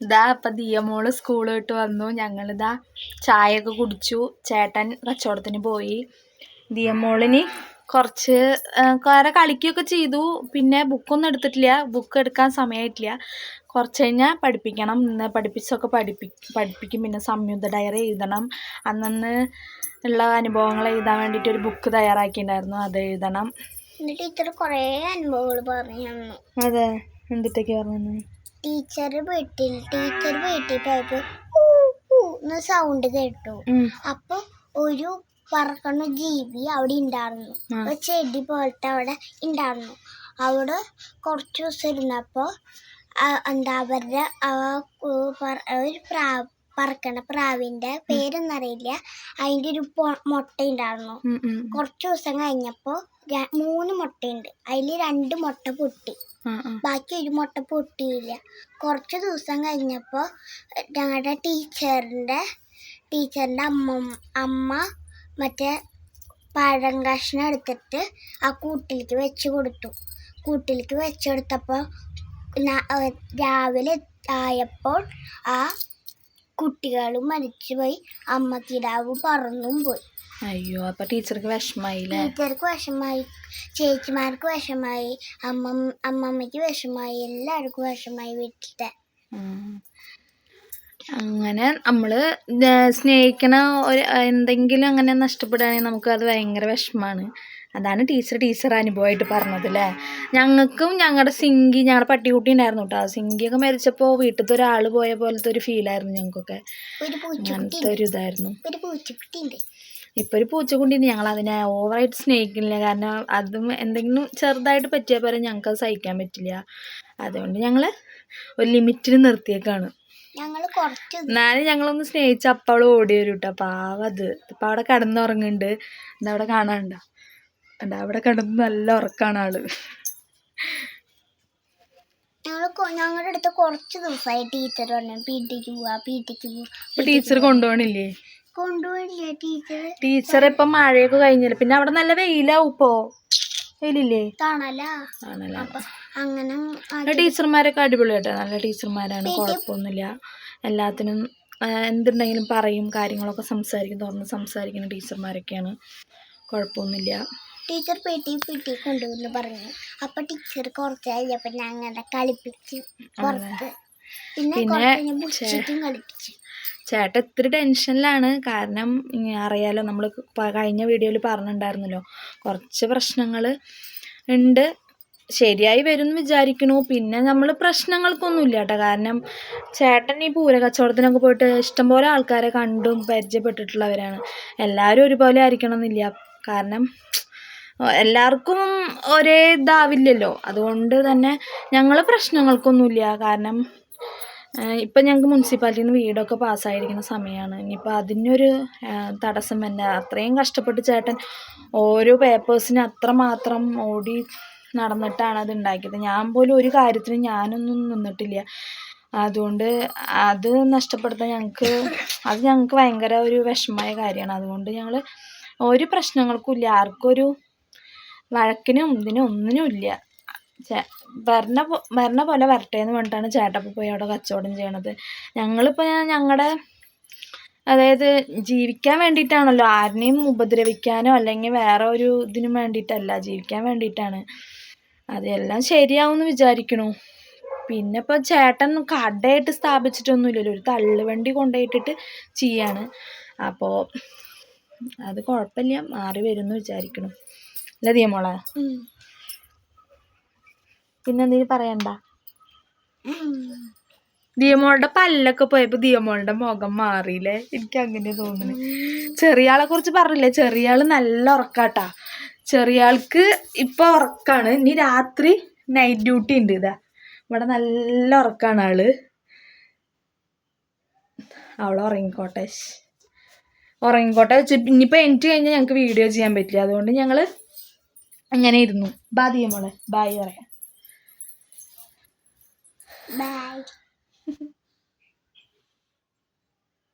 ഇതാ അപ്പം ദിയമോൾ സ്കൂൾ വിട്ട് വന്നു. ഞങ്ങളിതാ ചായയൊക്കെ കുടിച്ചു. ചേട്ടൻ കച്ചവടത്തിന് പോയി. ദിയമോളിന് കുറച്ച് കുറെ കളിക്കുകയൊക്കെ ചെയ്തു. പിന്നെ ബുക്കൊന്നും എടുത്തിട്ടില്ല. ബുക്ക് എടുക്കാൻ സമയമായിട്ടില്ല കുറച്ച് കഴിഞ്ഞാൽ പഠിപ്പിക്കണം. ഇന്ന് പഠിപ്പിച്ചൊക്കെ പഠിപ്പി പഠിപ്പിക്കും. പിന്നെ സംയുക്ത ഡയറി എഴുതണം. അന്നന്ന് ഉള്ള അനുഭവങ്ങൾ എഴുതാൻ വേണ്ടിയിട്ട് ഒരു ബുക്ക് തയ്യാറാക്കിയിട്ടുണ്ടായിരുന്നു. അത് എഴുതണം. എന്നിട്ട് ഇത്ര കുറേ അനുഭവങ്ങൾ പറഞ്ഞു അതെ. എന്തിട്ടൊക്കെ പറഞ്ഞു ടീച്ചർ വീട്ടിൽ ടീച്ചർ വീട്ടിൽ പോയപ്പോ ഊ, ഊ എന്ന് സൗണ്ട് കേട്ടു. അപ്പൊ ഒരു പറക്കണ ജീവി അവിടെ ഉണ്ടായിരുന്നു ഒരു ചെടി പോലത്തെ അവിടെ ഉണ്ടായിരുന്നു അവിടെ കുറച്ച് ദിവസം ഇരുന്നപ്പോ എന്താ അവരുടെ ആ ഒരു പ്രാ പറക്കണ പ്രാവിന്റെ പേരൊന്നറിയില്ല. അതിന്റെ ഒരു മുട്ട ഉണ്ടായിരുന്നു കുറച്ച് ദിവസം കഴിഞ്ഞപ്പോ മൂന്ന് മുട്ടയുണ്ട്. അതിൽ രണ്ട് മുട്ട പൊട്ടി. ബാക്കി ഒരു മുട്ട പൊട്ടിയില്ല. കുറച്ച് ദിവസം കഴിഞ്ഞപ്പോൾ ഞങ്ങളുടെ ടീച്ചറിന്റെ ടീച്ചറിന്റെ അമ്മ അമ്മ മറ്റേ പഴം കഷ്ണം എടുത്തിട്ട് ആ കൂട്ടിലേക്ക് വെച്ച് കൊടുത്തു. കൂട്ടിലേക്ക് വെച്ച് കൊടുത്തപ്പോൾ ന- ഏ, രാവിലെ ആയപ്പോൾ ആ കുട്ടികളും മരിച്ചുപോയി അമ്മ കിടാവ് പറന്നും പോയി. അയ്യോ അപ്പൊ ടീച്ചർക്ക് വിഷമായില്ലേ ടീച്ചർക്ക് വിഷമായി ചേച്ചിമാർക്ക് വിഷമായി അമ്മ അമ്മമ്മയ്ക്ക് വിഷമായി എല്ലാവർക്കും വിഷമായി വീട്ടിലത്തെ. അങ്ങനെ നമ്മൾ സ്നേഹിക്കണ ഒരു എന്തെങ്കിലും അങ്ങനെ നഷ്ടപ്പെടുകയാണെങ്കിൽ നമുക്ക് അത് ഭയങ്കര വിഷമാണ് അതാണ് ടീച്ചർ ടീച്ചർ അനുഭവമായിട്ട് പറഞ്ഞത് അല്ലേ ഞങ്ങൾക്കും ഞങ്ങളുടെ സിങ്കി ഞങ്ങളുടെ പട്ടിക്കുട്ടി ഉണ്ടായിരുന്നു കേട്ടോ സിങ്കിയൊക്കെ മരിച്ചപ്പോൾ വീട്ടിലത്തെ ഒരാൾ പോയ പോലത്തെ ഒരു ഫീലായിരുന്നു ഞങ്ങൾക്കൊക്കെ. അങ്ങനത്തെ ഒരു ഇതായിരുന്നു. ഇപ്പോൾ ഒരു പൂച്ചക്കുണ്ടി ഞങ്ങൾ അതിനെ ഓവറായിട്ട് സ്നേഹിക്കുന്നില്ല. കാരണം അതും എന്തെങ്കിലും ചെറുതായിട്ട് പറ്റിയാൽ പോലെ ഞങ്ങൾക്ക് അത് സഹിക്കാൻ പറ്റില്ല. അതുകൊണ്ട് ഞങ്ങൾ ഒരു ലിമിറ്റിൽ നിർത്തിയേക്കാണ്. എന്നാലും ഞങ്ങളൊന്ന് സ്നേഹിച്ച അപ്പോൾ ഓടി വരും കേട്ടോ പാവം അത്. ഇപ്പം അവിടെ കിടന്നുറങ്ങുന്നുണ്ട്. എന്താ അവിടെ കാണാനുണ്ടോ? എന്താ അവിടെ കിടന്ന് നല്ല ഉറക്കാണ് ആൾ. ഞങ്ങളുടെ അടുത്ത് കുറച്ച് ദിവസമായി ടീച്ചർ പറഞ്ഞു പി ടിക്ക് പോവാ പി ടിക്ക് പോവാ ടീച്ചർ കൊണ്ടുപോകണില്ലേ? കൊണ്ടുപോകണില്ലേ ടീച്ചർ ടീച്ചർ ഇപ്പൊ മഴയൊക്കെ കഴിഞ്ഞില്ല? പിന്നെ അവിടെ നല്ല വെയിലാവും ഇപ്പോ. വെയിലില്ലേ? അങ്ങനെ ടീച്ചർമാരൊക്കെ അടിപൊളിയാട്ടോ നല്ല ടീച്ചർമാരാണ് കുഴപ്പമൊന്നുമില്ല. എല്ലാത്തിനും എന്തുണ്ടെങ്കിലും പറയും കാര്യങ്ങളൊക്കെ സംസാരിക്കും തുറന്ന് സംസാരിക്കുന്ന ടീച്ചർമാരൊക്കെയാണ്. കുഴപ്പമൊന്നുമില്ല. Teacher P T P T കൊണ്ടുവന്ന് പറഞ്ഞു. അപ്പൊ ടീച്ചർ കുറച്ച് കഴിഞ്ഞപ്പോ ഞങ്ങളെ കളിപ്പിച്ച് പുറത്ത്. പിന്നെ കുറച്ച് കളിപ്പിച്ചു. ചേട്ടൻ ഇത്തിരി ടെൻഷനിലാണ്. കാരണം അറിയാലോ നമ്മൾ കഴിഞ്ഞ വീഡിയോയിൽ പറഞ്ഞിട്ടുണ്ടായിരുന്നല്ലോ കുറച്ച് പ്രശ്നങ്ങൾ ഉണ്ട്. ശരിയായി വരും എന്ന് വിചാരിക്കണു. പിന്നെ നമ്മൾ പ്രശ്നങ്ങൾക്കൊന്നുമില്ല കേട്ടോ കാരണം ചേട്ടൻ ഈ പൂര കച്ചവടത്തിനൊക്കെ പോയിട്ട് ഇഷ്ടംപോലെ ആൾക്കാരെ കണ്ടും പരിചയപ്പെട്ടിട്ടുള്ളവരാണ്. എല്ലാവരും ഒരുപോലെ ആയിരിക്കണം എന്നില്ല കാരണം എല്ലാവർക്കും ഒരേ ഇതാവില്ലല്ലോ. അതുകൊണ്ട് തന്നെ ഞങ്ങൾ പ്രശ്നങ്ങൾക്കൊന്നുമില്ല. കാരണം ഇപ്പം ഞങ്ങൾക്ക് മുനിസിപ്പാലിറ്റിയിൽ നിന്ന് വീടൊക്കെ പാസ്സായിരിക്കുന്ന സമയമാണ് ഇനിയിപ്പോൾ അതിനൊരു തടസ്സം തന്നെ. അത്രയും കഷ്ടപ്പെട്ട് ചേട്ടൻ ഓരോ പേപ്പേഴ്സിന് അത്രമാത്രം ഓടി നടന്നിട്ടാണ് അത് ഉണ്ടാക്കിയത്. ഞാൻ പോലും ഒരു കാര്യത്തിനും ഞാനൊന്നും നിന്നിട്ടില്ല. അതുകൊണ്ട് അത് നഷ്ടപ്പെടുത്താൻ ഞങ്ങൾക്ക് അത് ഞങ്ങൾക്ക് ഭയങ്കര ഒരു വിഷമമായ കാര്യമാണ്. അതുകൊണ്ട് ഞങ്ങൾ ഒരു പ്രശ്നങ്ങൾക്കും ഇല്ല. ആർക്കും ഒരു വഴക്കിനും ഇതിനും ഒന്നിനും ഇല്ല. വരണ വരണ പോലെ വരട്ടെ എന്ന് പറഞ്ഞിട്ടാണ് ചേട്ടപ്പോൾ പോയി അവിടെ കച്ചവടം ചെയ്യണത്. ഞങ്ങളിപ്പോൾ ഞങ്ങളുടെ അതായത് ജീവിക്കാൻ വേണ്ടിയിട്ടാണല്ലോ ആരെയും ഉപദ്രവിക്കാനോ അല്ലെങ്കിൽ വേറെ ഒരു ഇതിനും വേണ്ടിയിട്ടല്ല ജീവിക്കാൻ വേണ്ടിയിട്ടാണ്. അതെല്ലാം ശരിയാവും എന്ന് വിചാരിക്കണു. പിന്നെ ഇപ്പോൾ ചേട്ടൻ കടയായിട്ട് സ്ഥാപിച്ചിട്ടൊന്നുമില്ലല്ലോ ഒരു തള്ളുവണ്ടി കൊണ്ടുപോയിട്ടിട്ട് ചെയ്യാണ്. അപ്പോൾ അത് കുഴപ്പമില്ല മാറി വരും എന്ന് വിചാരിക്കണു. അല്ല മോളെ? പിന്നെ എന്തെങ്കിലും പറയണ്ട? ദിയമോളുടെ പല്ലൊക്കെ പോയപ്പോ ദിയമോളുടെ മുഖം മാറിയില്ലേ? എനിക്ക് അങ്ങനെ തോന്നുന്നു ചെറിയ ആളെ കുറിച്ച് പറഞ്ഞില്ലേ? ചെറിയ ആൾ നല്ല ഉറക്കാട്ടാ. ചെറിയ ആൾക്ക് ഇപ്പൊ ഉറക്കാണ്. ഇനി രാത്രി നൈറ്റ് ഡ്യൂട്ടി ഉണ്ട് ഇതാ. ഇവിടെ നല്ല ഉറക്കാണ് ആൾ. അവൾ ഉറങ്ങിക്കോട്ടെ. ഉറങ്ങിക്കോട്ടെ വെച്ച് ഇനിയിപ്പോ എനിക്ക് കഴിഞ്ഞാൽ ഞങ്ങൾക്ക് വീഡിയോ ചെയ്യാൻ പറ്റില്ല. അതുകൊണ്ട് ഞങ്ങൾ അങ്ങനെ ഇരുന്നു ബാധിയമോളെ ബായ് പറയാം. ബായ്